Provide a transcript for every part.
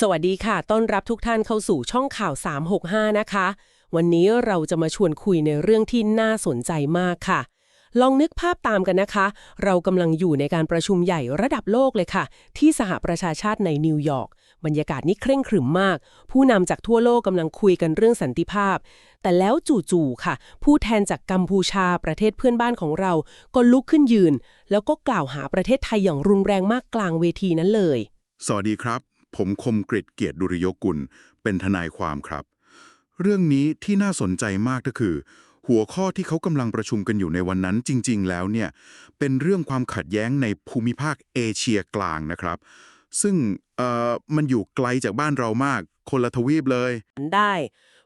สวัสดีค่ะ ต้อนรับทุกท่านเข้าสู่ช่องข่าว 365 นะคะ วันนี้เราจะมาชวนคุยในเรื่องที่น่าสนใจมากค่ะ ลองนึกภาพตามกันนะคะ เรากำลังอยู่ในการประชุมใหญ่ระดับโลกเลยค่ะ ที่สหประชาชาติในนิวยอร์ก บรรยากาศนี้เคร่งขรึมมาก ผู้นำจากทั่วโลกกำลังคุยกันเรื่องสันติภาพ แต่แล้วจู่ๆค่ะ ผู้แทนจากกัมพูชาประเทศเพื่อนบ้านของเรา ก็ลุกขึ้นยืน แล้วก็กล่าวหาประเทศไทยอย่างรุนแรงมากกลางเวทีนั้นเลย สวัสดีครับ ผมคมกริตเกียรติดุริยกุล เป็นทนายความครับ เรื่องนี้ที่น่าสนใจมากก็คือ หัวข้อที่เขากำลังประชุมกันอยู่ในวันนั้นจริง ๆ แล้วเนี่ย เป็นเรื่องความขัดแย้งในภูมิภาคเอเชียกลางนะครับ ซึ่งเอ่อมันอยู่ไกลจากบ้านเรามากคนละทวีปเลย ได้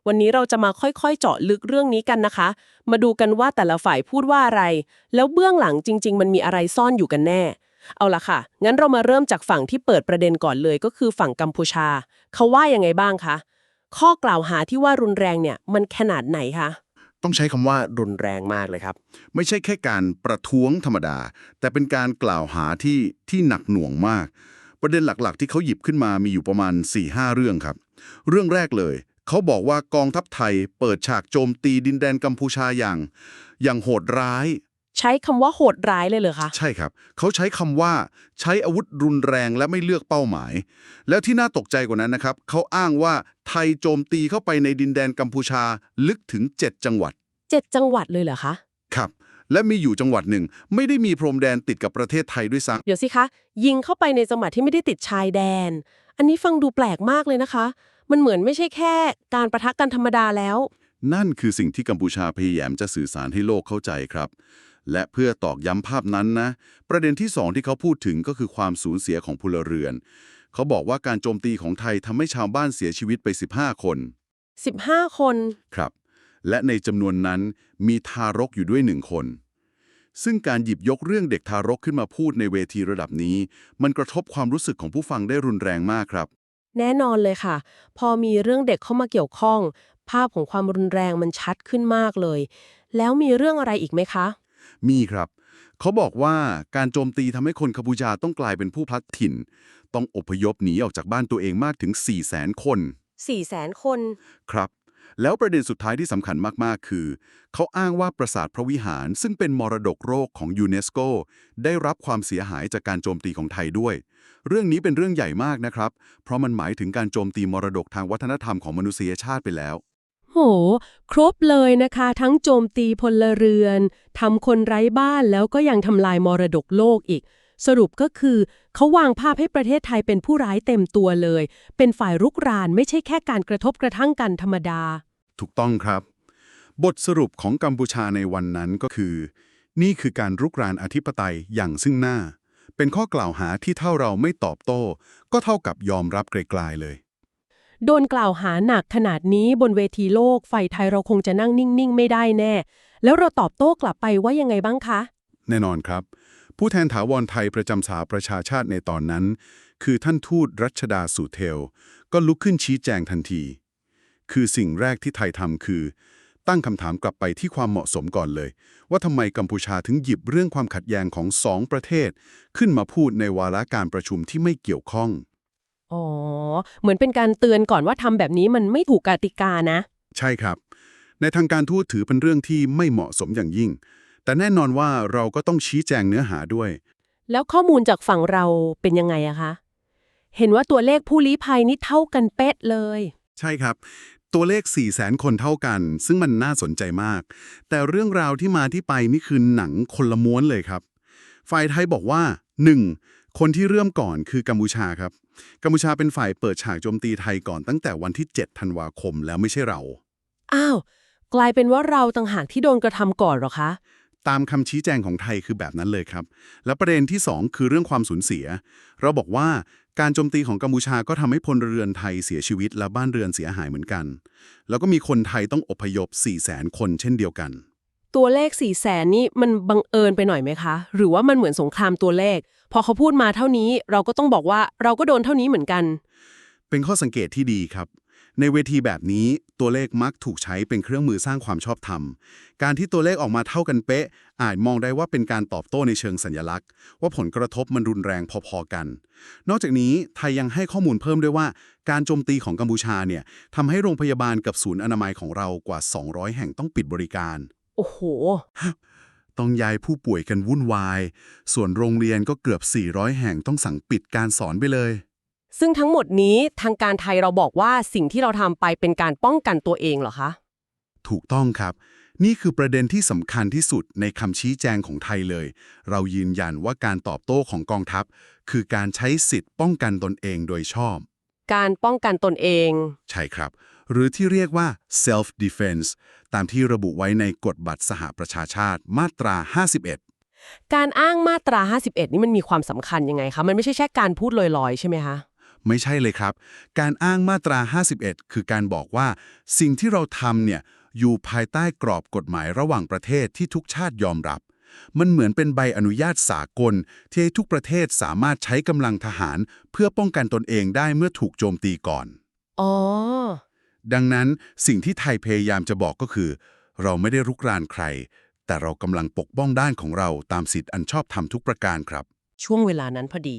วันนี้เราจะมาค่อยๆ เจาะลึกเรื่องนี้กันนะคะ มาดูกันว่าแต่ละฝ่ายพูดว่าอะไร แล้วเบื้องหลังจริง ๆ มันมีอะไรซ่อนอยู่กันแน่ เอาละค่ะ งั้นเรามาเริ่มจากฝั่งที่เปิดประเด็นก่อนเลยก็คือฝั่งกัมพูชา เขาว่ายังไงบ้างคะ ข้อกล่าวหาที่ว่ารุนแรงเนี่ยมันขนาดไหนคะ ต้องใช้คำว่ารุนแรงมากเลยครับ ไม่ใช่แค่การประท้วงธรรมดา แต่เป็นการกล่าวหาที่ที่หนักหน่วงมาก ประเด็นหลักๆ ที่เขาหยิบขึ้นมามีอยู่ประมาณ 4-5 เรื่องครับ เรื่องแรกเลยเขาบอกว่ากองทัพไทยเปิดฉากโจมตีดินแดนกัมพูชาอย่าง อย่างโหดร้าย ใช้คำว่าโหดร้ายเลยเหรอคะ ใช่ครับ เขาใช้คำว่าใช้อาวุธรุนแรงและไม่เลือกเป้าหมาย แล้วที่น่าตกใจกว่านั้นนะครับ เขาอ้างว่าไทยโจมตีเข้าไปในดินแดนกัมพูชาลึกถึง 7 จังหวัดเจ็ดจังหวัดเลยเหรอคะ ครับ และมีอยู่จังหวัดหนึ่ง ไม่ได้มีพรมแดนติดกับประเทศไทยด้วยซ้เดี๋ยวสิคะ ยิงเข้าไปในจังหวัดที่ไม่ได้ติดชายแดน อันนี้ฟังดูแปลกมากเลยนะคะ มันเหมือนไม่ใช่แค่การประทะกันธรรมดาแล้วำนั่นคือสิ่งที่กัมพูชาพยายามจะสื่อสารให้โลกเข้าใจครับ และเพื่อตอกย้ำภาพนั้นนะ ประเด็นที่สองที่เขาพูดถึงก็คือความสูญเสียของพลเรือน เขาบอกว่าการโจมตีของไทยทำให้ชาวบ้านเสียชีวิตไป 15 คน 15 คน ครับ และในจำนวนนั้นมีทารกอยู่ด้วยหนึ่งคน ซึ่งการหยิบยกเรื่องเด็กทารกขึ้นมาพูดในเวทีระดับนี้ มันกระทบความรู้สึกของผู้ฟังได้รุนแรงมากครับ แน่นอนเลยค่ะ พอมีเรื่องเด็กเข้ามาเกี่ยวข้อง ภาพของความรุนแรงมันชัดขึ้นมากเลย แล้วมีเรื่องอะไรอีกไหมคะ มีครับ เขาบอกว่าการโจมตีทำให้คนกัมพูชาต้องกลายเป็นผู้พลัดถิ่น ต้องอพยพหนีออกจากบ้านตัวเองมากถึง 4 0 0แสนคน4แสนคน ครับ แล้วประเด็นสุดท้ายที่สำคัญมากๆ คือ เขาอ้างว่าปราสาทพระวิหารซึ่งเป็นมรดกโลกของยูเนสโกได้รับความเสียหายจากการโจมตีของไทยด้วย เรื่องนี้เป็นเรื่องใหญ่มากนะครับ เพราะมันหมายถึงการโจมตีมรดกทางวัฒนธรรมของมนุษยชาติไปแล้ว โห ครบเลยนะคะ ทั้งโจมตีพลเรือนทำคนไร้บ้านแล้วก็ยังทำลายมรดกโลกอีก สรุปก็คือเขาวางภาพให้ประเทศไทยเป็นผู้ร้ายเต็มตัวเลย เป็นฝ่ายรุกรานไม่ใช่แค่การกระทบกระทั่งกันธรรมดา ถูกต้องครับ บทสรุปของกัมพูชาในวันนั้นก็คือ นี่คือการรุกรานอธิปไตยอย่างซึ่งหน้า เป็นข้อกล่าวหาที่เท่าเราไม่ตอบโต้ ก็เท่ากับยอมรับไกลๆเลย โดนกล่าวหาหนักขนาดนี้บนเวทีโลก ฝ่ายไทยเราคงจะนั่งนิ่ง ๆ ไม่ได้แน่ แล้วเราตอบโต้กลับไปว่ายังไงบ้างคะ แน่นอนครับ ผู้แทนถาวรไทยประจำสาประชาชาติในตอนนั้น คือท่านทูตรัชดาสุเทล ก็ลุกขึ้นชี้แจงทันที คือสิ่งแรกที่ไทยทำคือ ตั้งคำถามกลับไปที่ความเหมาะสมก่อนเลย ว่าทำไมกัมพูชาถึงหยิบเรื่องความขัดแย้งของสองประเทศ ขึ้นมาพูดในวาระการประชุมที่ไม่เกี่ยวข้อง อ๋อ เหมือนเป็นการเตือนก่อนว่าทำแบบนี้มันไม่ถูกกติกานะ ใช่ครับ ในทางการทูตถือเป็นเรื่องที่ไม่เหมาะสมอย่างยิ่ง แต่แน่นอนว่าเราก็ต้องชี้แจงเนื้อหาด้วย แล้วข้อมูลจากฝั่งเราเป็นยังไงอะคะ เห็นว่าตัวเลขผู้ลี้ภัยนี่เท่ากันเป๊ะเลย ใช่ครับ ตัวเลข 4 0 0แสนคนเท่ากัน ซึ่งมันน่าสนใจมาก แต่เรื่องราวที่มาที่ไปนี่คือหนังคนละม้วนเลยครับ ฝ่ายไทยบอกว่า 1. คนที่เริ่มก่อนคือกัมพูชาครับ กัมพูชาเป็นฝ่ายเปิดฉากโจมตีไทยก่อนตั้งแต่วันที่ 7 ธันวาคมแล้วไม่ใช่เรา อ้าว กลายเป็นว่าเราต่างหากที่โดนกระทำก่อนเหรอคะ ตามคำชี้แจงของไทยคือแบบนั้นเลยครับ และประเด็นที่ 2 คือเรื่องความสูญเสีย เราบอกว่าการโจมตีของกัมพูชาก็ทำให้พลเรือนไทยเสียชีวิตและบ้านเรือนเสียหายเหมือนกัน แล้วก็มีคนไทยต้องอพยพ 4 0 0แสนคนเช่นเดียวกัน ตัวเลข4ี่แสนนี่มันบังเอิญไปหน่อยไหมคะ หรือว่ามันเหมือนสงครามตัวเลข พอเขาพูดมาเท่านี้เราก็ต้องบอกว่าเราก็โดนเท่านี้เหมือนกัน เป็นข้อสังเกตที่ดีครับ ในเวทีแบบนี้ตัวเลขมักถูกใช้เป็นเครื่องมือสร้างความชอบธรรม การที่ตัวเลขออกมาเท่ากันเป๊ะ อาจมองได้ว่าเป็นการตอบโต้ในเชิงสัญลักษณ์ ว่าผลกระทบมันรุนแรงพอๆกัน นอกจากนี้ไทยยังให้ข้อมูลเพิ่มด้วยว่า การโจมตีของกัมพูชาเนี่ยทำให้โรงพยาบาลกับศูนย์อนามัยของเรากว่า 200 แห่งต้องปิดบริการ โอ้โห ต้องย้ายผู้ป่วยกันวุ่นวาย ส่วนโรงเรียนก็เกือบ 400 แห่งต้องสั่งปิดการสอนไปเลย ซึ่งทั้งหมดนี้ทางการไทยเราบอกว่าสิ่งที่เราทำไปเป็นการป้องกันตัวเองเหรอคะ ถูกต้องครับ นี่คือประเด็นที่สำคัญที่สุดในคำชี้แจงของไทยเลย เรายืนยันว่าการตอบโต้ของกองทัพ คือการใช้สิทธิ์ป้องกันตนเองโดยชอบ การป้องกันตนเอง ใช่ครับ หรือที่เรียกว่า self defense ตามที่ระบุไว้ในกฎบัตรสหประชาชาติมาตรา 51 การอ้างมาตรา 51 นี่มันมีความสำคัญยังไงคะ มันไม่ใช่แค่การพูดลอยๆ ใช่ไหมคะ ไม่ใช่เลยครับ การอ้างมาตรา 51 คือการบอกว่า สิ่งที่เราทำเนี่ยอยู่ภายใต้กรอบกฎหมายระหว่างประเทศที่ทุกชาติยอมรับ มันเหมือนเป็นใบอนุญาตสากล ที่ให้ทุกประเทศสามารถใช้กำลังทหาร เพื่อป้องกันตนเองได้เมื่อถูกโจมตีก่อน อ๋อ ดังนั้นสิ่งที่ไทยพยายามจะบอกก็คือ เราไม่ได้รุกรานใคร แต่เรากำลังปกป้องด้านของเราตามสิทธิ์อันชอบธรรมทุกประการครับ ช่วงเวลานั้นพอดี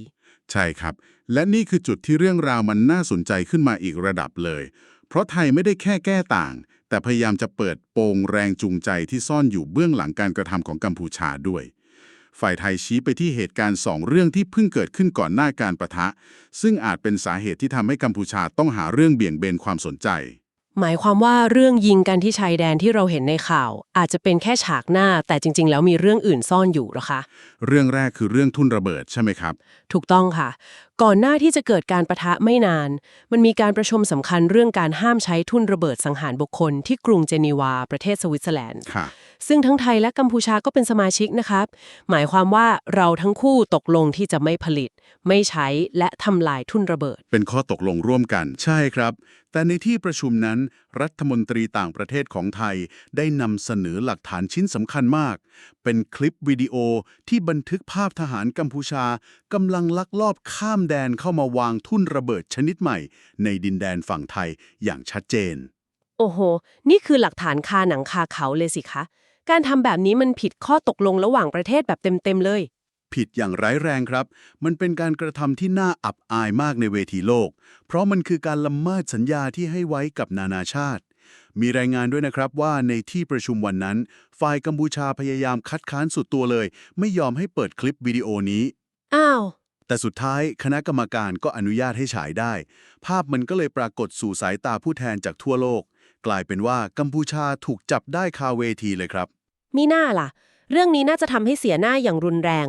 ใช่ครับ และนี่คือจุดที่เรื่องราวมันน่าสนใจขึ้นมาอีกระดับเลย เพราะไทยไม่ได้แค่แก้ต่าง แต่พยายามจะเปิดโปงแรงจูงใจที่ซ่อนอยู่เบื้องหลังการกระทำของกัมพูชาด้วย ฝ่ายไทยชี้ไปที่เหตุการณ์สองเรื่องที่เพิ่งเกิดขึ้นก่อนหน้าการประทะ ซึ่งอาจเป็นสาเหตุที่ทำให้กัมพูชาต้องหาเรื่องเบี่ยงเบนความสนใจ หมายความว่าเรื่องยิงกันที่ชายแดนที่เราเห็นในข่าว อาจจะเป็นแค่ฉากหน้า แต่จริง ๆ แล้วมีเรื่องอื่นซ่อนอยู่เหรอคะ เรื่องแรกคือเรื่องทุ่นระเบิดใช่ไหมครับ ถูกต้องค่ะก่อนหน้าที่จะเกิดการประทะไม่นาน มันมีการประชุมสำคัญเรื่องการห้ามใช้ทุ่นระเบิดสังหารบุคคลที่กรุงเจนีวา ประเทศสวิตเซอร์แลนด์ค่ะซึ่งทั้งไทยและกัมพูชาก็เป็นสมาชิกนะครับ หมายความว่าเราทั้งคู่ตกลงที่จะไม่ผลิต ไม่ใช้และทำลายทุ่นระเบิด เป็นข้อตกลงร่วมกัน ใช่ครับ แต่ในที่ประชุมนั้น รัฐมนตรีต่างประเทศของไทยได้นำเสนอหลักฐานชิ้นสำคัญมาก เป็นคลิปวิดีโอที่บันทึกภาพทหารกัมพูชากำลังลักลอบข้ามแดนเข้ามาวางทุ่นระเบิดชนิดใหม่ ในดินแดนฝั่งไทยอย่างชัดเจน โอ้โห นี่คือหลักฐานคาหนังคาเขาเลยสิคะ การทำแบบนี้มันผิดข้อตกลงระหว่างประเทศแบบเต็มๆเลย ผิดอย่างร้ายแรงครับ มันเป็นการกระทำที่น่าอับอายมากในเวทีโลก เพราะมันคือการละเมิดสัญญาที่ให้ไว้กับนานาชาติมีรายงานด้วยนะครับว่าในที่ประชุมวันนั้น ฝ่ายกัมพูชาพยายามคัดค้านสุดตัวเลย ไม่ยอมให้เปิดคลิปวิดีโอนี้ อ้าว แต่สุดท้ายคณะกรรมการก็อนุญาตให้ฉายได้ ภาพมันก็เลยปรากฏสู่สายตาผู้แทนจากทั่วโลก กลายเป็นว่ากัมพูชาถูกจับได้คาเวทีเลยครับ มีหน้าล่ะ เรื่องนี้น่าจะทำให้เสียหน้าอย่างรุนแรง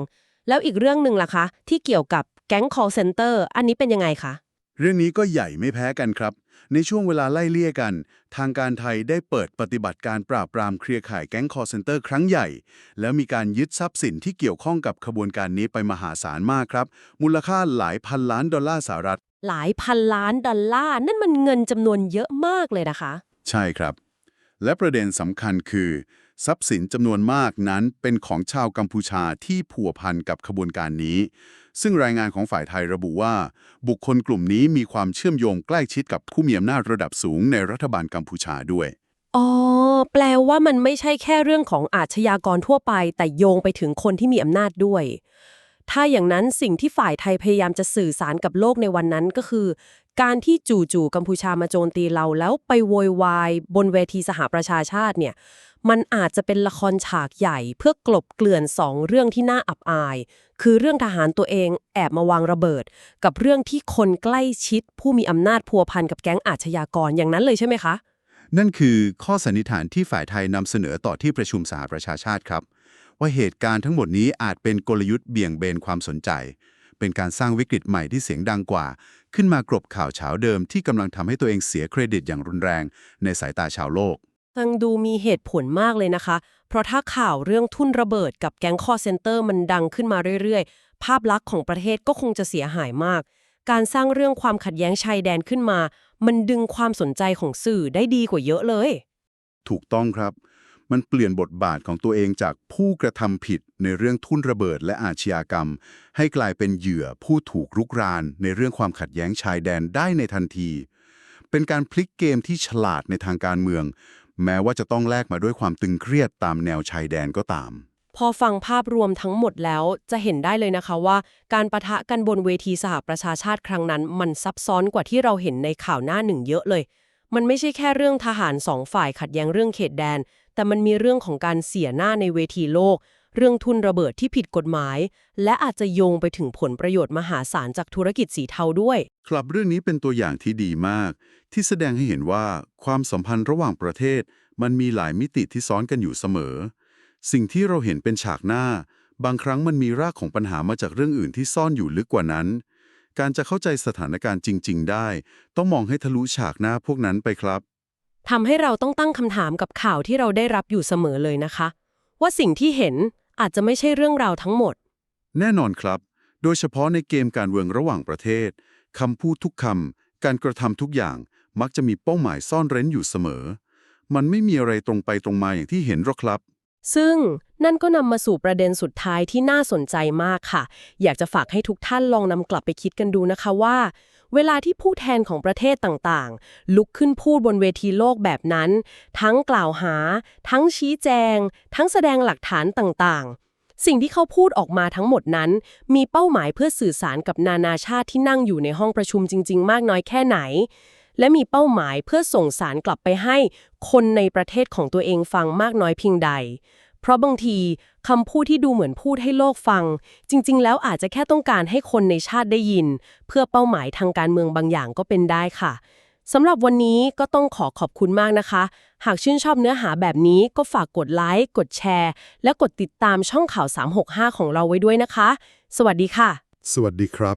แล้วอีกเรื่องหนึ่งล่ะคะ ที่เกี่ยวกับแก๊ง call center อันนี้เป็นยังไงคะ เรื่องนี้ก็ใหญ่ไม่แพ้กันครับ ในช่วงเวลาไล่เลี่ยกัน ทางการไทยได้เปิดปฏิบัติการปราบปรามเครือข่ายแก๊งคอร์เซนเตอร์ครั้งใหญ่ แล้วมีการยึดทรัพย์สินที่เกี่ยวข้องกับขบวนการนี้ไปมหาศาลมากครับ มูลค่าหลายพันล้านดอลลาร์สหรัฐ หลายพันล้านดอลลาร์นั่นมันเงินจำนวนเยอะมากเลยนะคะ ใช่ครับ และประเด็นสำคัญคือ ทรัพย์สินจำนวนมากนั้นเป็นของชาวกัมพูชาที่ผัวพันกับขบวนการนี้ ซึ่งรายงานของฝ่ายไทยระบุว่า บุคคลกลุ่มนี้มีความเชื่อมโยงใกล้ชิดกับผู้มีอำนาจระดับสูงในรัฐบาลกัมพูชาด้วย อ๋อ แปลว่ามันไม่ใช่แค่เรื่องของอาชญากรทั่วไป แต่โยงไปถึงคนที่มีอำนาจด้วย ถ้าอย่างนั้นสิ่งที่ฝ่ายไทยพยายามจะสื่อสารกับโลกในวันนั้นก็คือการที่จู่ๆกัมพูชามาโจมตีเราแล้วไปโวยวายบนเวทีสหประชาชาติเนี่ยมันอาจจะเป็นละครฉากใหญ่เพื่อกลบเกลื่อนสองเรื่องที่น่าอับอาย คือเรื่องทหารตัวเองแอบมาวางระเบิด กับเรื่องที่คนใกล้ชิดผู้มีอำนาจพัวพันกับแก๊งอาชญากรอย่างนั้นเลยใช่ไหมคะ นั่นคือข้อสันนิษฐานที่ฝ่ายไทยนำเสนอต่อที่ประชุมสหประชาชาติครับ ว่าเหตุการณ์ทั้งหมดนี้อาจเป็นกลยุทธ์เบี่ยงเบนความสนใจ เป็นการสร้างวิกฤตใหม่ที่เสียงดังกว่า ขึ้นมากรบข่าวเช้าเดิมที่กำลังทำให้ตัวเองเสียเครดิตอย่างรุนแรง ในสายตาชาวโลก ฟังดูมีเหตุผลมากเลยนะคะ เพราะถ้าข่าวเรื่องทุ่นระเบิดกับแก๊งคอเซนเตอร์มันดังขึ้นมาเรื่อยๆ ภาพลักษณ์ของประเทศก็คงจะเสียหายมาก การสร้างเรื่องความขัดแย้งชายแดนขึ้นมา มันดึงความสนใจของสื่อได้ดีกว่าเยอะเลย ถูกต้องครับ มันเปลี่ยนบทบาทของตัวเองจากผู้กระทำผิดในเรื่องทุ่นระเบิดและอาชญากรรม ให้กลายเป็นเหยื่อผู้ถูกรุกราน ในเรื่องความขัดแย้งชายแดนได้ในทันที เป็นการพลิกเกมที่ฉลาดในทางการเมือง แม้ว่าจะต้องแลกมาด้วยความตึงเครียดตามแนวชายแดนก็ตาม พอฟังภาพรวมทั้งหมดแล้วจะเห็นได้เลยนะคะว่า การประทะกันบนเวทีสหประชาชาติครั้งนั้น มันซับซ้อนกว่าที่เราเห็นในข่าวหน้าหนึ่งเยอะเลย มันไม่ใช่แค่เรื่องทหารสองฝ่ายขัดแย้งเรื่องเขตแดน แต่มันมีเรื่องของการเสียหน้าในเวทีโลก เรื่องทุนระเบิดที่ผิดกฎหมาย และอาจจะโยงไปถึงผลประโยชน์มหาศาลจากธุรกิจสีเทาด้วย ครับเรื่องนี้เป็นตัวอย่างที่ดีมาก ที่แสดงให้เห็นว่าความสัมพันธ์ระหว่างประเทศ มันมีหลายมิติที่ซ้อนกันอยู่เสมอ สิ่งที่เราเห็นเป็นฉากหน้า บางครั้งมันมีรากของปัญหามาจากเรื่องอื่นที่ซ่อนอยู่ลึกกว่านั้น การจะเข้าใจสถานการณ์จริง ๆ ได้ ต้องมองให้ทะลุฉากหน้าพวกนั้นไปครับทำให้เราต้องตั้งคำถามกับข่าวที่เราได้รับอยู่เสมอเลยนะคะ ว่าสิ่งที่เห็น อาจจะไม่ใช่เรื่องราวทั้งหมด แน่นอนครับ โดยเฉพาะในเกมการเมืองระหว่างประเทศคำพูดทุกคำการกระทำทุกอย่างมักจะมีเป้าหมายซ่อนเร้นอยู่เสมอ มันไม่มีอะไรตรงไปตรงมาอย่างที่เห็นหรอกครับ ซึ่งนั่นก็นำมาสู่ประเด็นสุดท้ายที่น่าสนใจมากค่ะ อยากจะฝากให้ทุกท่านลองนำกลับไปคิดกันดูนะคะว่า เวลาที่ผู้แทนของประเทศต่างๆ ลุกขึ้นพูดบนเวทีโลกแบบนั้น ทั้งกล่าวหา ทั้งชี้แจง ทั้งแสดงหลักฐานต่างๆ สิ่งที่เขาพูดออกมาทั้งหมดนั้น มีเป้าหมายเพื่อสื่อสารกับนานาชาติที่นั่งอยู่ในห้องประชุมจริง ๆ มากน้อยแค่ไหน และมีเป้าหมายเพื่อส่งสารกลับไปให้คนในประเทศของตัวเองฟังมากน้อยเพียงใด เพราะบางทีคำพูดที่ดูเหมือนพูดให้โลกฟัง จริง ๆ แล้วอาจจะแค่ต้องการให้คนในชาติได้ยิน เพื่อเป้าหมายทางการเมืองบางอย่างก็เป็นได้ค่ะสำหรับวันนี้ก็ต้องขอขอบคุณมากนะคะ หากชื่นชอบเนื้อหาแบบนี้ก็ฝากกดไลค์ กดแชร์ และกดติดตามช่องข่าว 365 ของเราไว้ด้วยนะคะ สวัสดีค่ะ สวัสดีครับ